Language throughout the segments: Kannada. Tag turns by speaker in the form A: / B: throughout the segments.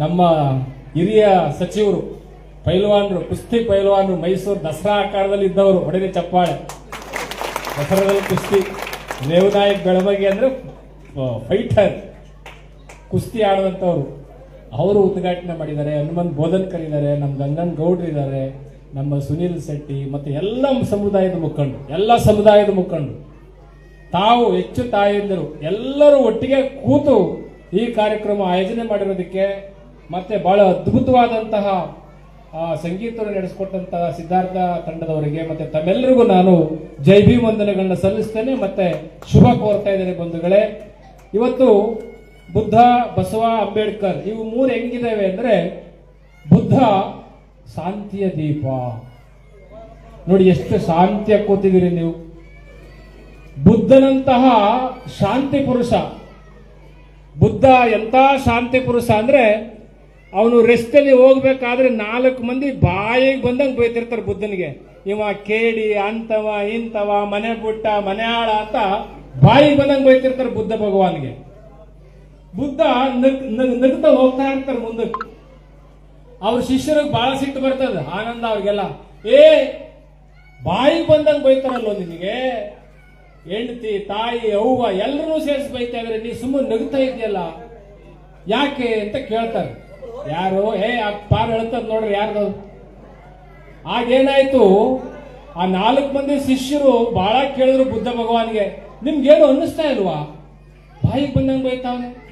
A: ನಮ್ಮ ಹಿರಿಯ ಸಚಿವರು, ಪೈಲ್ವಾನ್ರು, ಕುಸ್ತಿ ಪೈಲ್ವಾನ್ರು, ಮೈಸೂರು ದಸರಾ ಆಕಾರದಲ್ಲಿ ಇದ್ದವರು ಹೊಡೆದ ಚಪ್ಪಾಳೆ. ದಸರಾದಲ್ಲಿ ಕುಸ್ತಿ. ರೇವನಾಯಕ್ ಬೆಳಬಗೆ ಅಂದ್ರೆ ಫೈಟರ್ ಕುಸ್ತಿ ಆಡುವಂಥವ್ರು ಅವರು ಉದ್ಘಾಟನೆ ಮಾಡಿದ್ದಾರೆ, ಹನುಮಂತ್ ಬೋಧನ್ಕರ್ ಇದ್ದಾರೆ ನಮ್ಮ ಗಂಗನ್ ಗೌಡ್ರು ಇದ್ದಾರೆ, ನಮ್ಮ ಸುನೀಲ್ ಶೆಟ್ಟಿ, ಮತ್ತು ಎಲ್ಲ ಸಮುದಾಯದ ಮುಖಂಡರು, ಎಲ್ಲ ಸಮುದಾಯದ ಮುಖಂಡರು. ತಾವು ಹೆಚ್ಚು ತಾಯಂದಿರು, ಎಲ್ಲರೂ ಒಟ್ಟಿಗೆ ಕೂತು ಈ ಕಾರ್ಯಕ್ರಮ ಆಯೋಜನೆ ಮಾಡಿರೋದಕ್ಕೆ ಮತ್ತೆ ಬಹಳ ಅದ್ಭುತವಾದಂತಹ ಸಂಗೀತವನ್ನು ನಡೆಸಿಕೊಟ್ಟಂತಹ ಸಿದ್ಧಾರ್ಥ ತಂಡದವರಿಗೆ ಮತ್ತೆ ತಮ್ಮೆಲ್ಲರಿಗೂ ನಾನು ಜೈ ಭೀ ವಂದನೆಗಳನ್ನ ಸಲ್ಲಿಸ್ತೇನೆ. ಮತ್ತೆ ಶುಭ ಕೋರ್ತಾ ಇದ್ದೇನೆ ಬಂಧುಗಳೇ. ಇವತ್ತು ಬುದ್ಧ, ಬಸವ, ಅಂಬೇಡ್ಕರ್ ಇವು ಮೂರು ಹೆಂಗಿದಾವೆ ಅಂದ್ರೆ ಬುದ್ಧ, ಶಾಂತಿಯ ದೀಪ. ನೋಡಿ ಎಷ್ಟು ಶಾಂತಿಯ ಕೂತಿದ್ದೀರಿ ನೀವು. ಬುದ್ಧನಂತಹ ಶಾಂತಿ ಪುರುಷ. ಬುದ್ಧ ಎಂತ ಶಾಂತಿ ಪುರುಷ ಅಂದ್ರೆ ಅವನು ರಸ್ತೆಯಲ್ಲಿ ಹೋಗ್ಬೇಕಾದ್ರೆ ನಾಲ್ಕು ಮಂದಿ ಬಾಯಿಗೆ ಬಂದಂಗೆ ಬೈತಿರ್ತಾರೆ ಬುದ್ಧನಿಗೆ. ಇವ ಕೇಳಿ ಅಂತವ, ಇಂತವ, ಮನೆ ಬುಟ್ಟ ಮನೆ ಆಳ ಅಂತ ಬಾಯಿಗೆ ಬಂದಂಗೆ ಬೈತಿರ್ತಾರೆ ಬುದ್ಧ ಭಗವಾನ್ಗೆ. ಬುದ್ಧ ನಗ್ತ ನಗ್- ನಗ್ತಾ ಹೋಗ್ತಾ ಇರ್ತಾರೆ ಮುಂದಕ್ಕೆ ಅವ್ರ ಶಿಷ್ಯರಿಗೆ ಬಹಳ ಸಿಟ್ಟು ಬರ್ತದೆ ಆನಂದ ಅವ್ರಿಗೆಲ್ಲ. ಏ, ಬಾಯಿಗೆ ಬಂದಂಗೆ ಬೈತಾರಲ್ಲೋ ನಿನಗೆ? ಹೆಂಡತಿ, ತಾಯಿ, ಅವ್ವ ಎಲ್ಲರೂ ಸೇರಿಸಿ ಬೈತಾ ಇದ್ರೆ, ನೀ ಸುಮ್ಮನೆ ನಗ್ತಾ ಇದೆಯಲ್ಲ? ಯಾಕೆ ಅಂತ ಕೇಳ್ತಾರೆ. ಯಾರು? ಏ, ಆ ಪಾರ್ ಹೇಳ್ತದ ನೋಡ್ರಿ ಯಾರು ಆಗೇನಾಯ್ತು ಆ ನಾಲ್ಕು ಮಂದಿ ಶಿಷ್ಯರು ಬಹಳ ಕೇಳಿದ್ರು ಬುದ್ಧ ಭಗವಾನ್ಗೆ. ನಿಮ್ಗೇನು ಅನ್ನಿಸ್ತಾ ಇಲ್ವಾ? ಬಾಯಿಗೆ ಬಂದಂಗೆ ಬೈತಾವನೆ.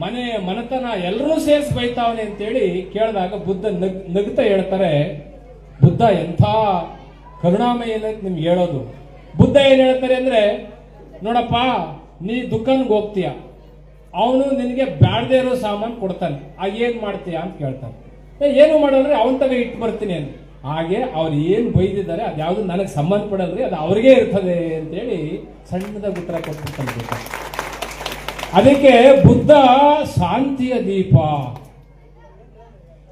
A: ಮನೆ ಮನತನ ಎಲ್ಲರೂ ಸೇರಿಸಿ ಬೈತಾವನೆ ಅಂತೇಳಿ ಕೇಳಿದಾಗ ಬುದ್ಧ ನಗ್, ನಗ್ತಾ ಹೇಳ್ತಾರೆ, ಬುದ್ಧ, ಎಂಥ ಕರುಣಾಮಯ ನಿಮ್ಗೆ ಹೇಳೋದು. ಬುದ್ಧ ಏನ್ ಹೇಳ್ತಾರೆ ಅಂದ್ರೆ, ನೋಡಪ್ಪ, ನೀ ದುಃಖನ್ಗೆ ಹೋಗ್ತೀಯ. ಅವನು ನಿನಗೆ ಬ್ಯಾಡದೇ ಇರೋ ಸಾಮಾನು ಕೊಡ್ತಾನೆ. ಆಗ ಏನು ಮಾಡ್ತೀಯ ಅಂತ ಕೇಳ್ತಾನೆ. ಏನು ಮಾಡೋದ್ರೆ ಅವನ ತಗ ಇಟ್ಟು ಬರ್ತೀನಿ ಅಂತ ಹಾಗೆ ಅವ್ರು ಏನು ಬೈದಿದ್ದಾರೆ ಅದ್ಯಾವುದು ನನಗೆ ಸಂಬಂಧಪಡಲ್ರಿ ಅದು ಅವ್ರಿಗೆ ಇರ್ತದೆ ಅಂತೇಳಿ ಸಣ್ಣದ ಉತ್ತರ ಕೊಟ್ಟು. ಅದಕ್ಕೆ ಬುದ್ಧ ಶಾಂತಿಯ ದೀಪ,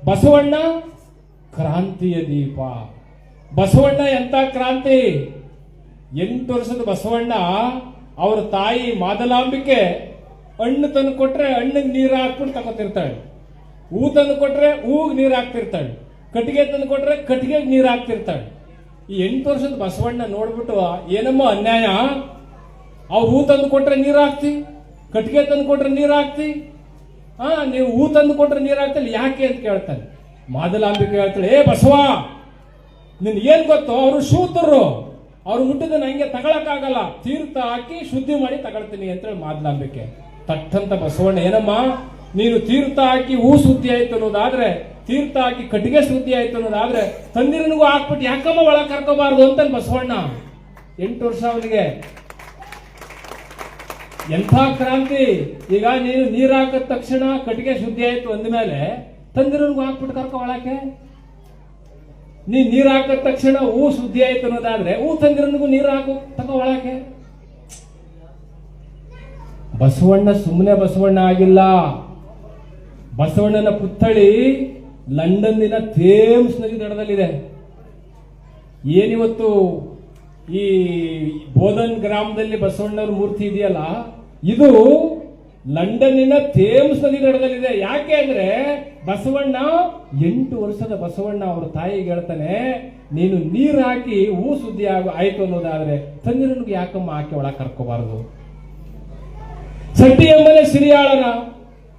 A: ಬಸವಣ್ಣ ಕ್ರಾಂತಿಯ ದೀಪ. ಬಸವಣ್ಣ ಎಂತ ಕ್ರಾಂತಿ? ಎಂಟು ವರ್ಷದ ಬಸವಣ್ಣ, ಅವ್ರ ತಾಯಿ ಮಾದಲಾಂಬಿಕೆ. ಹಣ್ಣು ತಂದು ಕೊಟ್ರೆ ಹಣ್ಣಿಗೆ ನೀರು ಹಾಕ್ಬಿಟ್ಟು ತಗೋತಿರ್ತಾಳೆ. ಹೂ ತಂದು ಕೊಟ್ರೆ ಹೂಗೆ ನೀರು ಹಾಕ್ತಿರ್ತಾಳೆ. ಕಟ್ಟಿಗೆ ತಂದು ಕೊಟ್ರೆ ಕಟ್ಟಿಗೆಗೆ ನೀರು ಹಾಕ್ತಿರ್ತಾಳೆ. ಈ ಎಂಟು ವರ್ಷದ ಬಸವಣ್ಣ ನೋಡ್ಬಿಟ್ಟು, ಏನಮ್ಮ ಅನ್ಯಾಯ? ಆ ಹೂ ತಂದು ಕೊಟ್ರೆ ನೀರು ಹಾಕ್ತಿ? ಕಟ್ಟಿಗೆ ತಂದು ಕೊಟ್ರೆ ನೀರು ಹಾಕ್ತಿ? ಹಾ ನೀವು ಹೂ ತಂದು ಕೊಟ್ರೆ ನೀರು ಹಾಕ್ತಾಳೆ ಯಾಕೆ ಅಂತ ಕೇಳ್ತಾನೆ. ಮಾದಲಾಂಬಿಕೆ ಹೇಳ್ತಾಳೆ, ಏ ಬಸವ ನಿನ್ ಏನ್ ಗೊತ್ತು? ಅವರು ಶೂದ್ರರು. ಅವ್ರು ಮುಟ್ಟಿದ ಹಂಗೆ ತಗೊಳಕ್ಕಾಗಲ್ಲ. ತೀರ್ಥ ಹಾಕಿ ಶುದ್ಧಿ ಮಾಡಿ ತಗೊಳ್ತೀನಿ ಅಂತೇಳಿ ಮಾದಲಾಂಬಿಕೆ. ತಟ್ಟಂತ ಬಸವಣ್ಣ, ಏನಮ್ಮ, ನೀನು ತೀರ್ಥ ಹಾಕಿ ಹೂ ಶುದ್ಧಿ ಆಯ್ತು ಅನ್ನೋದಾದ್ರೆ, ತೀರ್ಥ ಹಾಕಿ ಕಟ್ಟಿಗೆ ಶುದ್ಧಿ ಆಯ್ತು ಅನ್ನೋದಾದ್ರೆ, ತಂದಿರನಿಗೂ ಹಾಕ್ಬಿಟ್ಟು ಯಾಕಮ್ಮ ಒಳಗೆ ಕರ್ಕೋಬಾರ್ದು ಅಂತ ಬಸವಣ್ಣ. ಎಂಟು ವರ್ಷ ಅವನಿಗೆ. ಎಂಥ ಕ್ರಾಂತಿ? ಈಗ ನೀನು ನೀರ್ ಹಾಕದ ತಕ್ಷಣ ಕಟ್ಟಿಗೆ ಶುದ್ಧಿ ಆಯ್ತು ಅಂದಮೇಲೆ ತಂದಿರನಿಗೂ ಹಾಕ್ಬಿಟ್ಟು ಕರ್ಕೊ ಒಳಕ್ಕೆ? ನೀ ನೀರ್ ಹಾಕದ ತಕ್ಷಣ ಹೂ ಶುದ್ಧಿ ಆಯ್ತು ಅನ್ನೋದಾದ್ರೆ, ಹೂ ತಂದಿರನಿಗೂ ನೀರು ಹಾಕು ತಗೋ ಒಳಕ್ಕೆ? ಬಸವಣ್ಣ ಸುಮ್ಮನೆ ಬಸವಣ್ಣ ಆಗಿಲ್ಲ. ಬಸವಣ್ಣನ ಪುತ್ಥಳಿ ಲಂಡನ್ನಿನ ಥೇಮ್ಸ್ ನದಿ ದಡದಲ್ಲಿದೆ ಏನಿವತ್ತು ಈ ಬೋಧನ್ ಗ್ರಾಮದಲ್ಲಿ ಬಸವಣ್ಣನ ಮೂರ್ತಿ ಇದೆಯಲ್ಲ, ಇದು ಲಂಡನ್ನಿನ ಥೇಮ್ಸ್ ನದಿ ದಡದಲ್ಲಿದೆ ಯಾಕೆ ಅಂದ್ರೆ ಬಸವಣ್ಣ ಎಂಟು ವರ್ಷದ ಬಸವಣ್ಣ ಅವ್ರ ತಾಯಿಗೆ ಹೇಳ್ತಾನೆ, ನೀನು ನೀರು ಹಾಕಿ ಹೂ ಸುದ್ದಿ ಆಗ, ಆಯ್ತು ಅನ್ನೋದಾದ್ರೆ ತಂದಿರನ್ಗೆ ಯಾಕಮ್ಮ ಹಾಕಿ ಒಳಗೆ ಕರ್ಕೋಬಾರದು? ಸಟ್ಟಿ ಎಂಬನೆ ಸಿರಿಯಾಳನ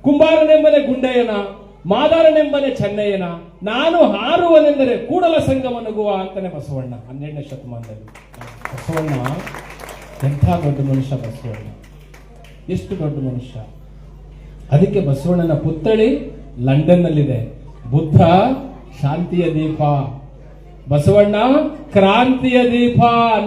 A: ಕುಂಬಾರನೆಂಬನೆ ಗುಂಡಯ್ಯನ ಮಾದಾರನೆಂಬನೆ ಚೆನ್ನಯ್ಯನ, ನಾನು ಹಾರುವನೆಂದರೆ ಕೂಡಲ ಸಂಗಮ ನಗುವ ಅಂತಾನೆ ಬಸವಣ್ಣ, ಹನ್ನೆರಡನೇ ಶತಮಾನದಲ್ಲಿ. ಬಸವಣ್ಣ, ಎಂಥ ದೊಡ್ಡ ಮನುಷ್ಯ ಬಸವಣ್ಣ. ಎಷ್ಟು ದೊಡ್ಡ ಮನುಷ್ಯ. ಅದಕ್ಕೆ ಬಸವಣ್ಣನ ಪುತ್ಥಳಿ ಲಂಡನ್ನಲ್ಲಿದೆ. ಬುದ್ಧ, ಶಾಂತಿಯ ದೀಪ. ಬಸವಣ್ಣ, ಕ್ರಾಂತಿಯ ದೀಪ